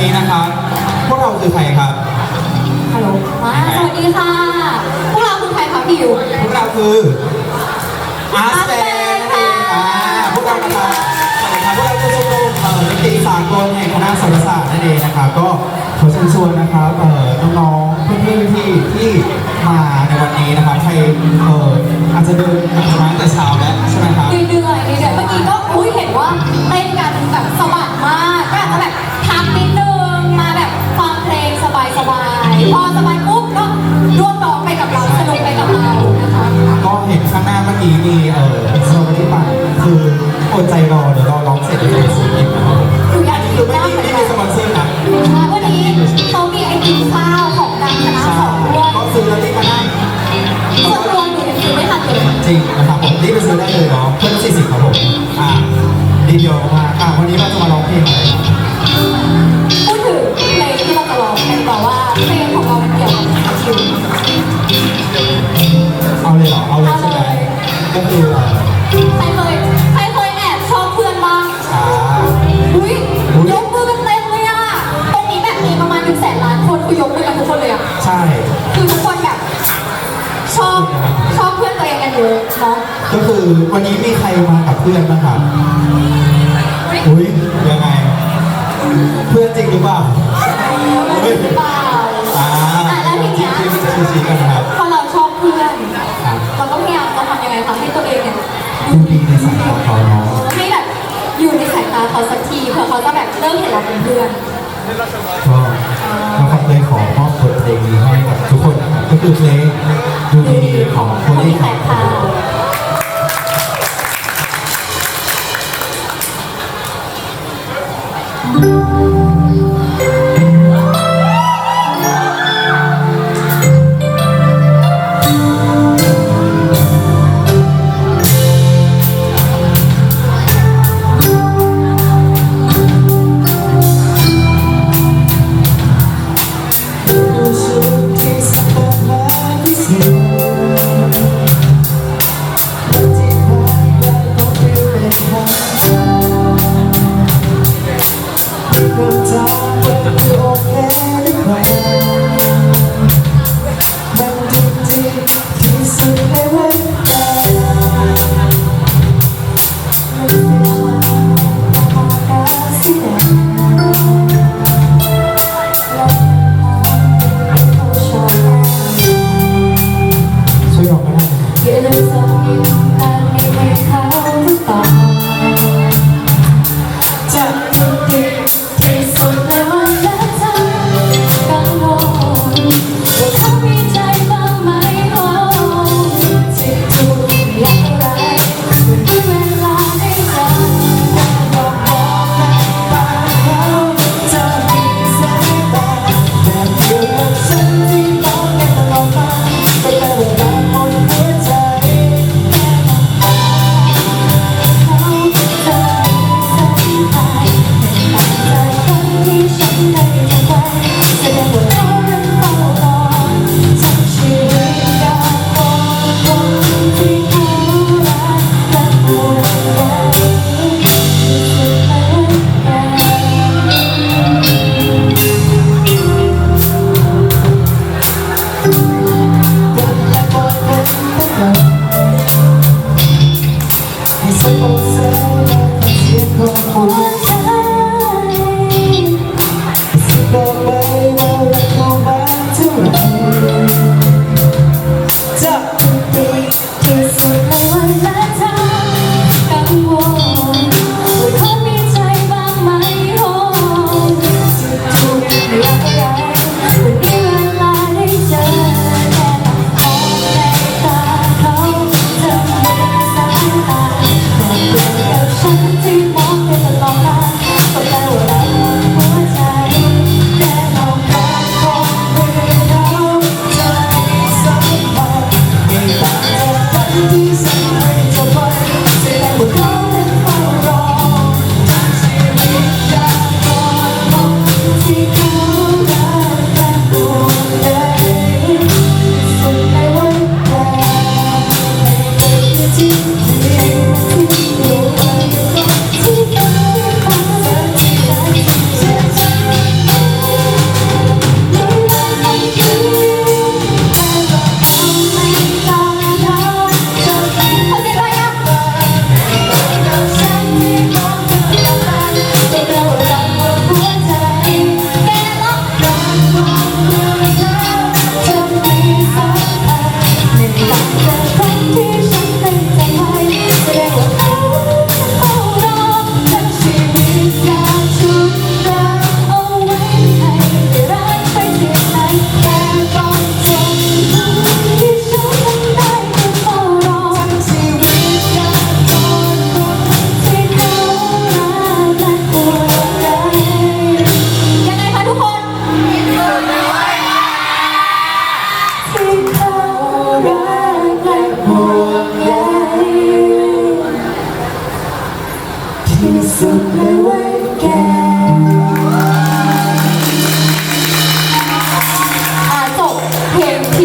นี้นะครับ พวกเราคือใครครับ ฮัลโหลมาสวัสดีค่ะ พวกเราคือใครคะพี่ยูพวกเราคืออาร์ตแบนนั่นเองอ่าพวกเรานะครับสวัสดีครับพวกเราคือชมรมเอ่อดนตรีสากลแห่งคณะศิลปศาสตร์นั่นเองนะครับ ก็ขอเชิญชวนนะครับเอ่อน้องๆเพื่อนๆที่ที่มาในวันนี้นะครับใครเอ่ออาจจะเดินมาตั้งแต่เช้าแล้วใช่ไหมครับ เหนื่อยๆเหนื่อยๆเมื่อกี้ก็อุ้ยเห็นว่าเต้นกันแบบสะบัดมาก พอสบายปุ๊บก็ร่วมร้องไปกับเราสนุกไปกับเรานะคะ ก็เห็นข้างหน้าเมื่อกี้มีเออสโลว์ที่ปันคืออดใจรอเดี๋ยวรอ เพื่อนจริงหรือเปล่าหรือเปล่าอ่าอะแล้วทีเนี้ยที่ที่จะชี้กันนะครับ พอเราชอบเพื่อน ครับ เราก็พยายามจะทำยังไงคะให้ตัวเองเนี่ยดูดีในสายตาเขาเนาะให้แบบอยู่ในสายตาเขาสักทีเพื่อเขาจะแบบเริ่มเห็นเราเป็นเพื่อน ก็นะครับเลยขอมอบบทเพลงนี้ให้กับทุกคนนะครับก็คือเพลงดูดีๆของคนที่แข่งขันรู้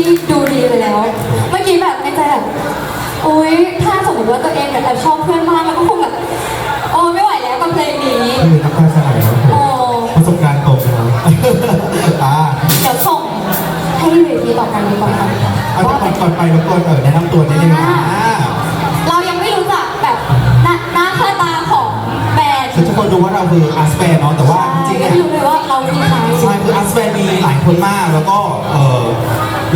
ที่ดูดีไปแล้ว เมื่อกี้แบบในใจแบบอุ้ยถ้าสมมติว่าตัวเองแบบแอบชอบเพื่อนมากมันก็คงแบบโอ้ไม่ไหวแล้วกับเพลงนี้ คือนักการสลายครับผมโอ้ประสบการณ์ตรงนะครับอ่าเดี๋ยวส่งให้เวทีต่อไปดีกว่าค่ะเอาแต่ก่อนก่อนไปรบกวนเออแนะนำตัวนิดนึงนะอ่าเรายังไม่รู้จักแบบหน้าหน้าค่าตาของแบรนด์คือทุกคนรู้ว่าเราคืออาร์สแปนเนาะแต่ว่าจริงๆไม่เนี่ย รู้เลยว่าเราคือใครใช่ คืออาร์สแปนมีหลายคนมากแล้วก็เออ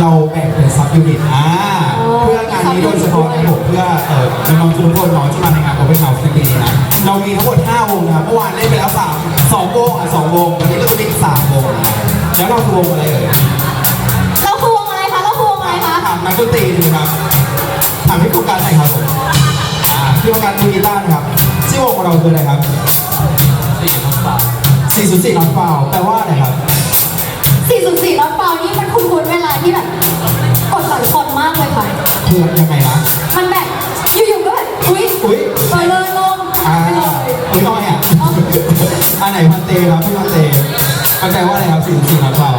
เราแบ่งเป็นซับยูนิตอ่าเพื่องานนี้โดยเฉพาะนะครับผมเพื่อเออน้องๆทุกคนเนาะที่มาในงานโอเปนเฮาส์ในปีนี้นะเรามีทั้งหมด5วงนะครับเมื่อวานเล่นไปแล้วสามสองวงอะสองวงวันนี้เราจะมีอีกสามวงนะครับแล้วเราคือวงอะไรเอ่ยเราคือวงอะไรคะเราคือวงอะไรคะถามนักดนตรีดีไหมครับถามพี่โฟกัสหน่อยครับผมอ่าพี่โฟกัสมือกีตาร์นะครับชื่อวงของเราคืออะไรครับสี่พันบาท404น้องฟาวแปลว่าอะไรครับ 404แล้วเปล่านี่มันคุ้นๆเวลาที่แบบกดหลายคนมากเลยค่ะ คือยังไงนะมันแบบอยู่ๆก็แบบอุ้ยอุ๊ยไปเลยลงอ่าไปเลยอุ้ยน้อยอะอันไหนพันเตครับพี่พันเตมันแปลว่าอะไรครับ404น้องฟาว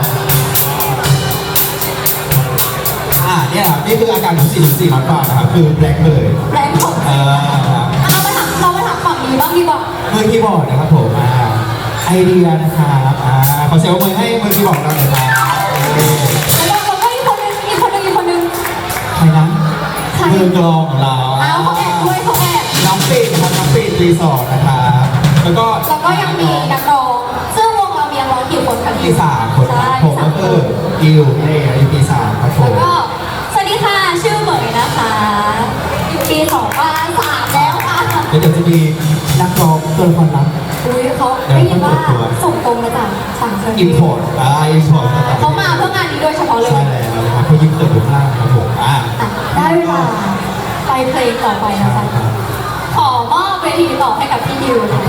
อ่าเนี่ยครับนี่คืออาการของ404น้องฟาวนะครับคือแบล็คเลยแรงผมเออครับเอามาถามเรามาถามฝั่งนี้บ้างดีกว่ามือคีย์บอร์ดนะครับผมอ่าไอเดียนะครับอ่า ขอเซลมือให้มือคีย์บอร์ดเราหน่อยครับโอเคแล้วก็แล้วก็อีกคนนึงอีกคนนึงอีกคนนึง ใครนะใคร มือกลองของเราเอาเขาแอบด้วยเขาแอบน้องปีดนะครับน้องปีดรีสอร์ทนะครับแล้วก็แล้วก็ยังมีนักร้องซึ่งวงเรามีนักร้องกี่คนกันปีสามคนคใช่รับผมสาก็มคคือนกิวเน่อายุปีสามครับผแล้วมก็สวัสดีค่ะชื่อเหมยนะคะ อยู่ปีสองว่าสามแล้วค่ะ แล้วเดี๋ยวจะมี นักร้องตัวละครลับ อุ้ยเขาได้ยินว่าส่งตรงมาจากต่างประเทศอินพอร์ตอ่าอินพอร์ตมาจากเขามาเพื่องานนี้โดยเฉพาะเลยใช่แล้วนะครับเขายิ้มเกิดอยู่ข้างล่างครับผมอ่าอะได้เวลาไปเพลงต่อไปนะคะขอมอบเวทีต่อให้กับพี่ดิวค่ะ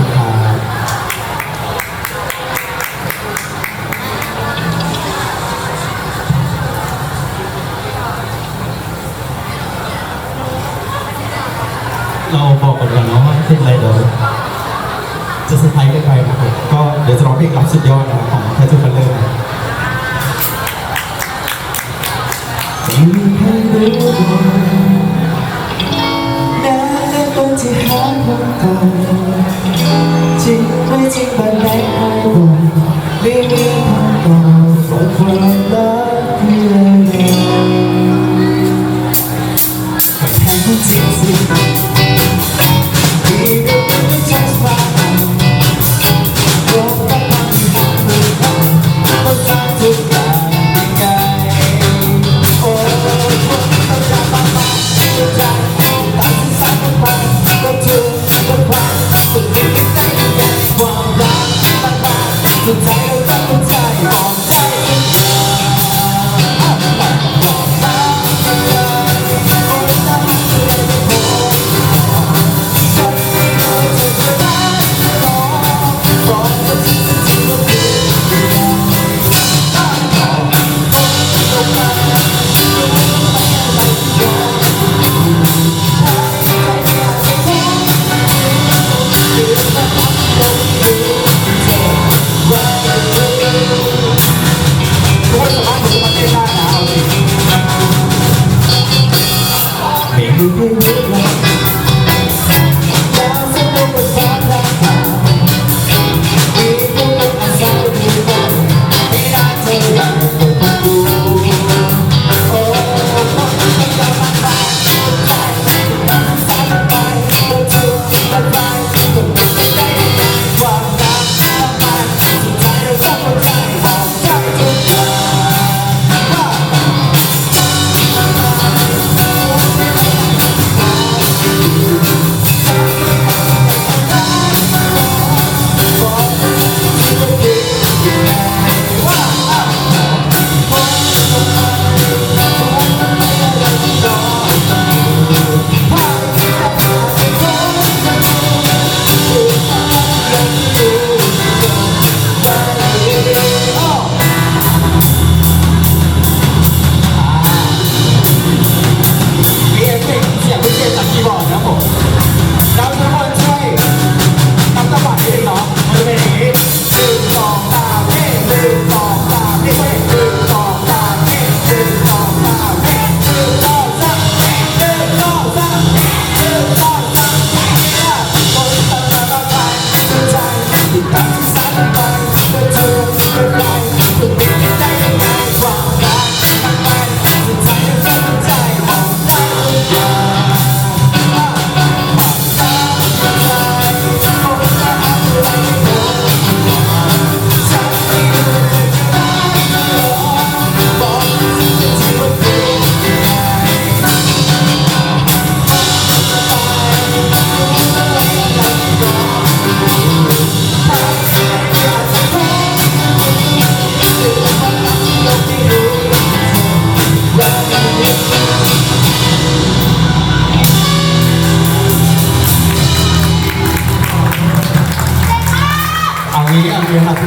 เราบอกกันแล้วเนาะว่าเพลงอะไรเดี๋ยวจะเซอร์ไพรส์กันไปนะครับผมก็เดี๋ยวจะร้องเพลงรับสุดยอดนะครับของแททูคัลเลอร์ที่รู้น่าจะเป็นที่หาจริงไม่จริงบันไดใครบอกไม่มีคำตอบว่าความรักคืออะไรแต่แท้จริงสิ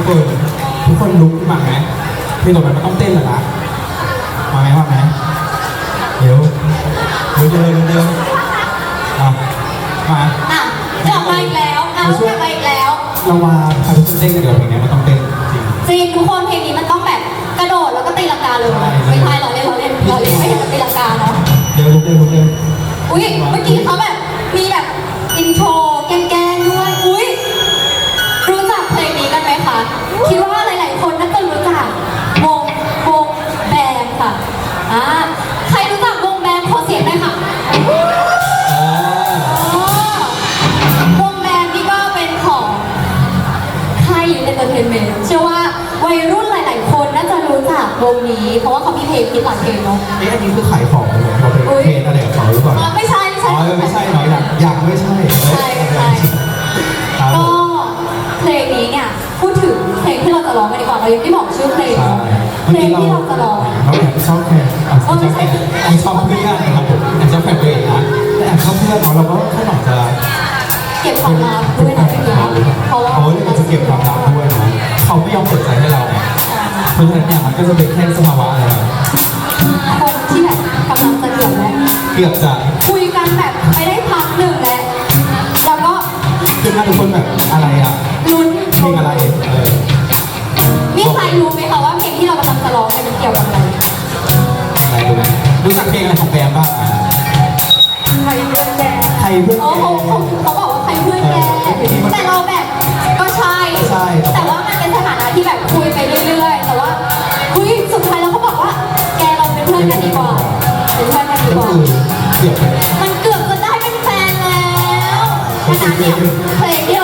เอางี้ครับทุกคนทุกคนลุกขึ้นมาไหมเพลงต่อไปมันต้องเต้นเหรอนะมาไหมมาไหมเดี๋ยวเดี๋ยวเดินเดินอะมาอะกลับมาอีกแล้วเอากลับมาอีกแล้ว เรามาพาทุกคนเต้นกันเดี๋ยวเพลงนี้มันต้องเต้นจริงจริงทุกคนเพลงนี้มันต้องแบบกระโดดแล้วก็ตีลังกาเลยใช่ไม่ใช่เราเล่นเราเล่นเราเล่นไม่เห็นมันตีลังกาเนาะเดี๋ยวลุกเดินลุกเดินอุ้ยเมื่อกี้เขาแบบมีแบบอินโทร อ่าใครรู้จักวงแบนด์ขอเสียงหน่อยค่ะอ่าอ๋อวงแบนด์นี่ก็เป็นของค่ายยูเอนเตอร์เทนเมนต์เชื่อว่าวัยรุ่นหลาย ๆ คนน่าจะรู้จักวงนี้ เพราะว่าเขามีเพลงคิดหลายเพลงเนาะเอ๊ะอันนี้คือขายของเลยเราเป็นอุ๊ยเพลงอะไรกับเขาหรือเปล่าอ๋อไม่ใช่ไม่อ๋ใช่อไม่ใช่เนาะยังยังไม่ใช่ใช่ใช่ ครับผก็ม เพลงนี้เนี่ยพูดถึงเพลงที่เราจะร้องกันดีกว่าเรายังไม่บอกชื่อเพลงใช่ เพลงที่เราจะร้องเราแอบชอบแฟนอะชอบแฟนแอบชอบเพื่อนนะครับผมแอบชอบแฟนตัวเองนะแต่แอบชอบเพื่อนเนาะเราก็แค่หน่อยจะเก็บความลับด้วยนะพี่เนาะเพราะว่าโอ้ยมันจะเก็บความลับด้วยนะเขาไม่ยอมเปิดใจให้เราไงเพราะฉะนั้นเนี่ยมันก็จะเป็นแค่สภาวะอะไรนะคนที่แบบกำลังจะเกือบแล้วเกือบจะคุยกันแบบไปได้พักหนึ่งแล้วแล้วก็คือหน้าทุกคนแบบอะไรอะ รู้ไหมรู้จักเพลงอะไรของแบมบ้างอะใครเพื่อนแกใครเพื่อนอ๋อแกเขาเขาเขาบอกว่าใครเพื่อนแก แต่เราแบบก็ใช่ ใช่ แต่ว่ามันเป็นสถานะที่แบบคุยไปเรื่อยๆ แต่ว่าคุยสุดท้ายเราก็บอกว่า แกเราเป็นเพื่อนกันดีกว่า เป็นเพื่อนกันดีก็กว่า คือเกือบไปมันเกือบจะได้เป็นแฟนแล้วฉะนั้นเนี่ยเพลงที่เรา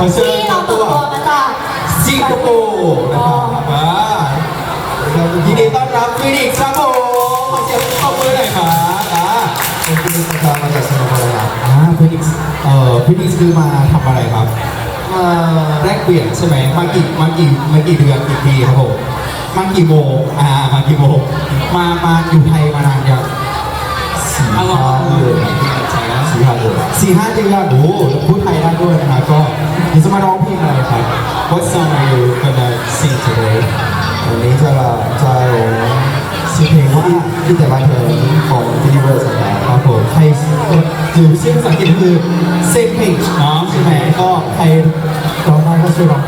อ่าขอเชิญที่เราตัตัวมาจากสิงคโปร์นะครับอ่ายินดีต้อนรับฟินิกส์ครับผมขอเสียงปรบมือหน่อยครับอ่าเป็นฟินิกส์ครับมาจากสิงคโปร์ครับอ่าฟินิกส์เอ่อฟินิกส์คือมาทำอะไรครับมาแลกเปลี่ยนใช่ไหมมากี่มากี่มากี่เดือนกี่ปีครับผมมากี่โมงอ่ามากี่โมงมามาอยู่ไทยมานานยังสี่เอาลห้าเดือน สี่ห้าเดือนสี่ห้าเดือนโอ้โหพูดไทยได้ด้วยนะครับก็เดี๋ยวจะมาร้องเพลงอะไรครับ What song are you gonna sing today วันนี้จะจะร้องชื่อเพลงว่าที่แต่มาเธอของฟินิเวอร์สครับครับผมใครจือชื่อภาษาอังกฤษคือ same page เนาะใช่ไหมก็ใครร้องได้ก็ช่วยร้อง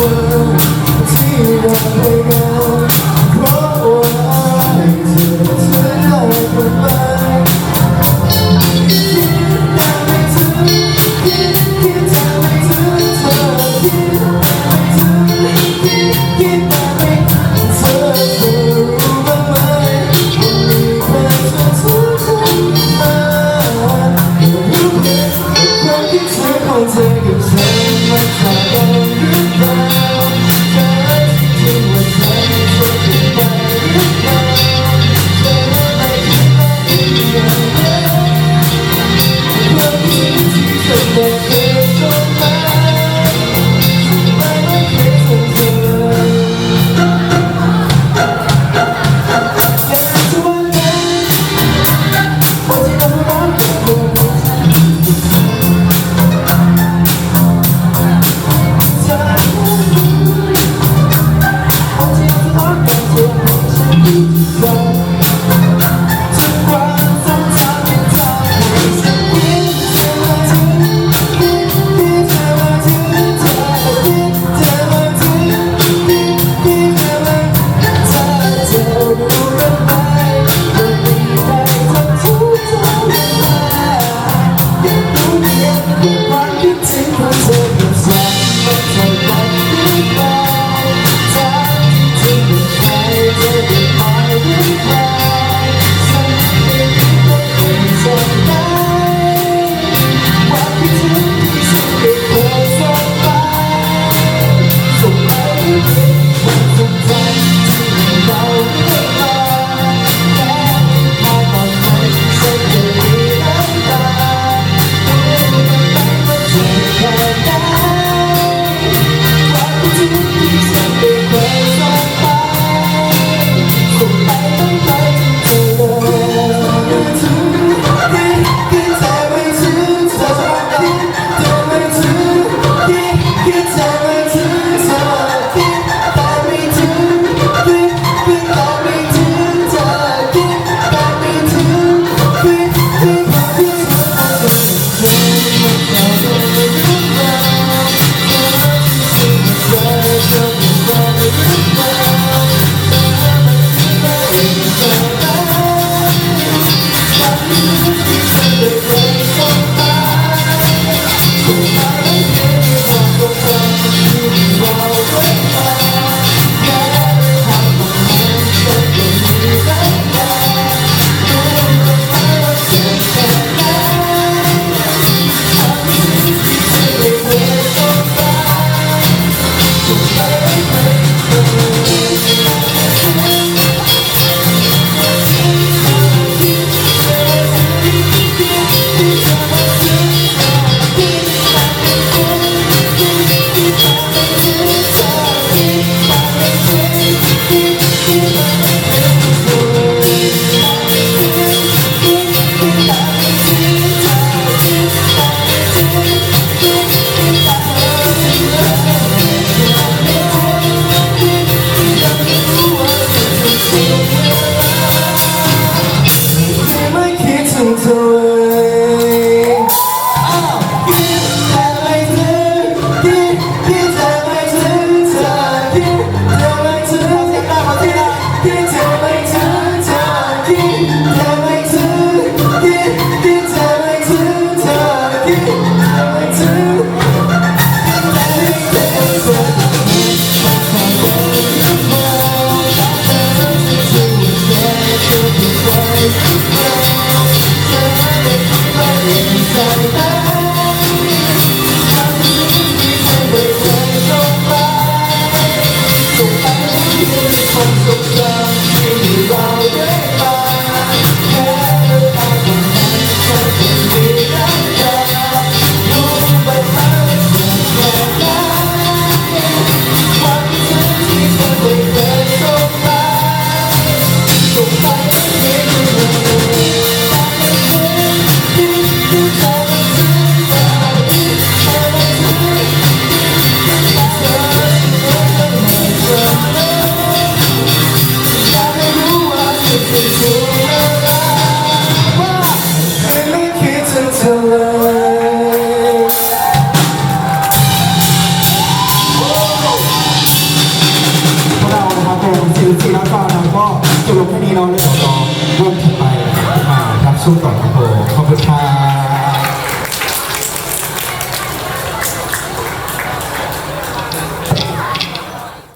World, see what they got.